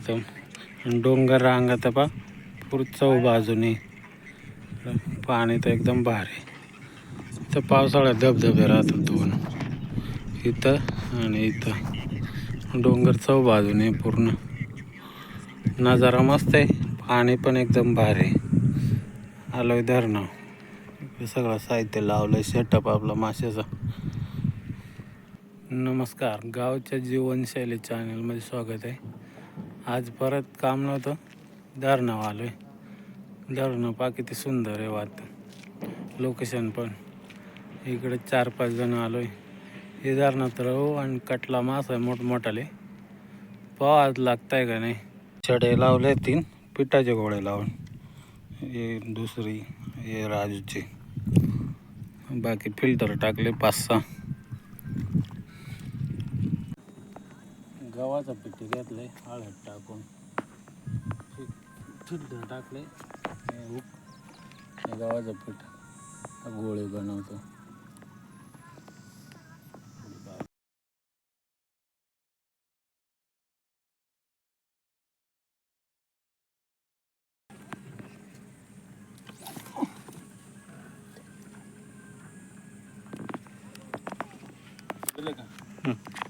एकदम डोंगर रांगात पा पूर चौ बाजूने पाणी तर एकदम भारी इथं पावसाळ्यात धबधबे राहतात दोन. इथं आणि इथं. डोंगर चौ बाजूने पूर्ण. नजारा मस्त आहे. पाणी पण एकदम भारी आलोय धरणं. हे सगळं साहित्य लावलंय सेटअप आपला माशाचा नमस्कार. गावच्या जीवनशैली चॅनलमध्ये स्वागत आहे. आज परत काम नव्हतं. धरणं आलो आहे धरणं पा किती सुंदर आहे वात लोकेशन पण. इकडे चार पाच जण आलो आहे हे धरणात राहू आणि कटला मासा आहे मोठमोठाले पाव आज लागताय का नाही? छडे लावले तीन पिठाचे गोळे लावून. हे दुसरी हे राजूचे. बाकी फिल्टर टाकले पाच सहा. गव्हाचं घेतलं आहे हळद टाकून. फिल्टर टाकले उप गव्हाचं पीठ. गोळे बनवतो. दिले का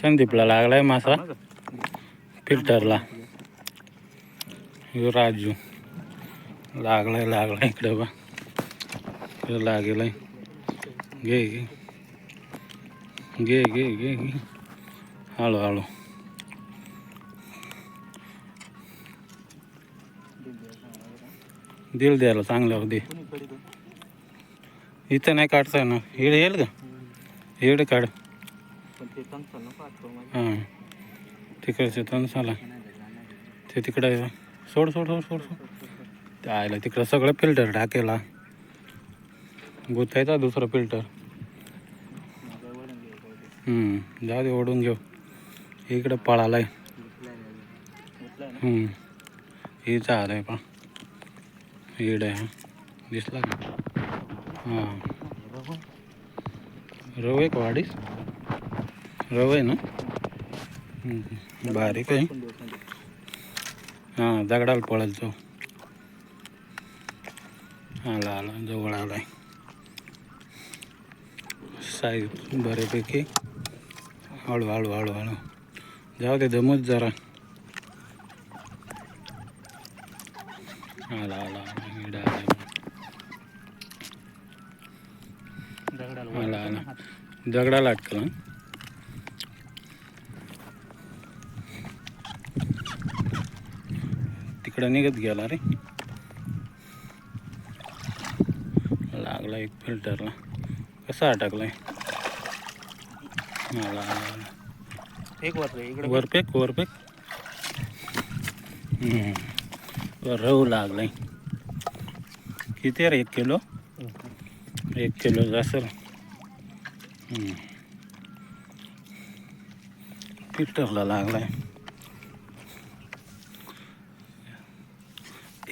संदीपला लागलाय मासा. फिल्टरला. राजू. लागलाय लागलाय इकडे बा ह्यो लागेलाय. घे घे. घे घे घे घे. हळूहळू दिल द्यायला चांगलं दे. इथं नाही काढताय ना हेड येईल का? हेड काढ. हां. तिकडचे तणसाला ते तिकडे आहे. सोड सोड सोड सोड सोड. ते आयला तिकडं सगळं फिल्टर टाकेला. गुतायचा दुसरं फिल्टर हम्म, जाऊ दे ओढून घेऊ. इकडं पळालाय. हम्म. चाल आहे पण इकडे आहे. दिसला का? हां. रव एक वाढीस. रव आहे ना. बारीक आहे हां दगडाला पळत जाऊ आला आला जवळ आलाय. साईज बऱ्यापैकी. हळू हळू हळू हळू. जाऊ दे जमूच जरा. आला आला आला आला. आला आला. दगडाला अटकला तिकडं निघत गेला रे. लागला एक फिल्टरला. कसा अटकलाय? वर इकडे वरपेक वरपेक रहू लागलाय. किती रे एक किलो? एक किलो हम्म. फिल्टरला लागलाय.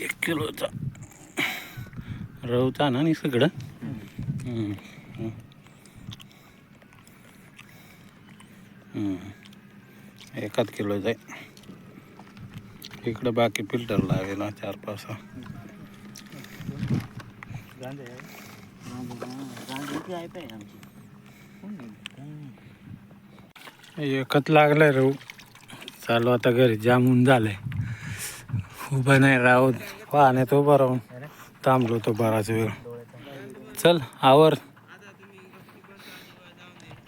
एक किलोचा रवचा ना नि सगळं. एकाच किलोचा आहे. इकडं बाकी फिल्टर लावेला चार पाच एकच लागलाय रहू चालू आता घरी जामून झालंय. उभं नाही राहू पाण्यात उभा राहून थांबलो तो बराच वेळ. चल आवर.